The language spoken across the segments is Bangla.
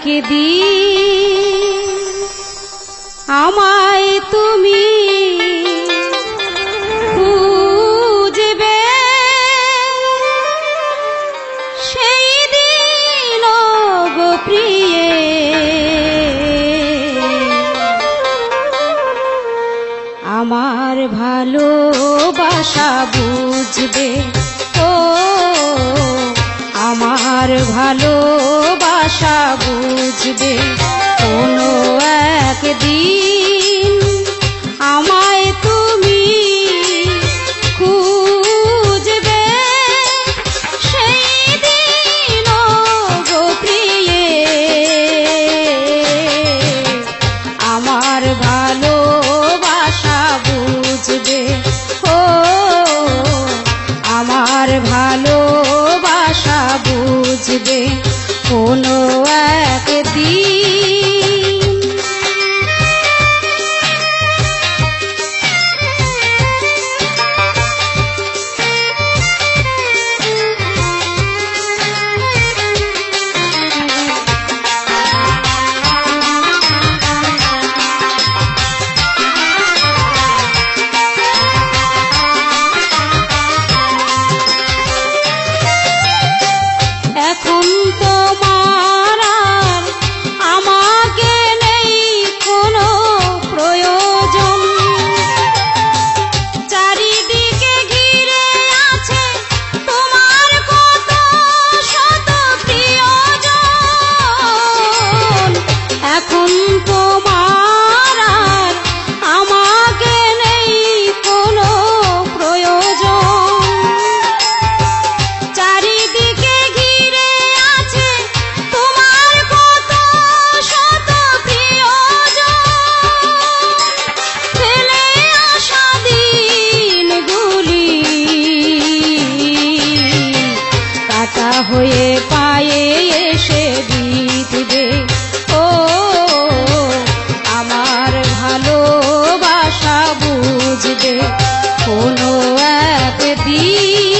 কোনো একদিন আমায় তুমি আমার ভালোবাসা বুঝবে। ও আমার ভালোবাসা বুঝবে। কোনো একদিন আমায় তুমি খুঁজবে। সেই দিন প্রিয়ে, আমার ভালোবাসা বুঝবে। ও, আমার ভালোবাসা বুঝবে। কোনো একদিন। ভালোবাসা বুঝবে কোনো একদিন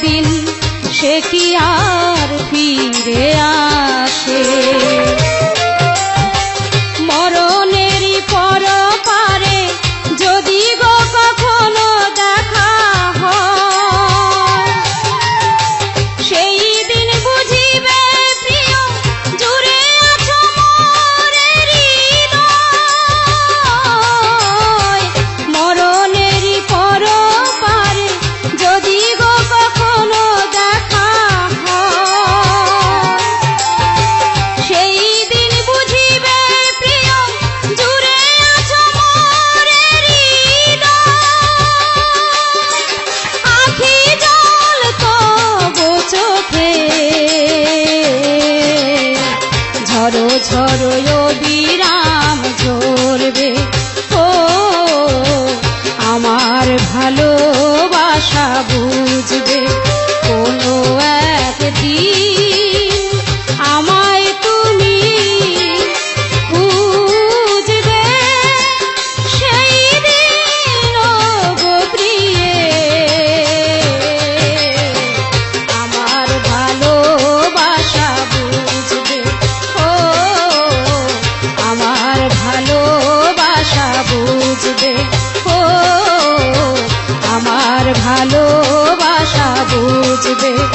দিন সে কি আর ফিরে আসে? আমার ভালোবাসা বুঝবে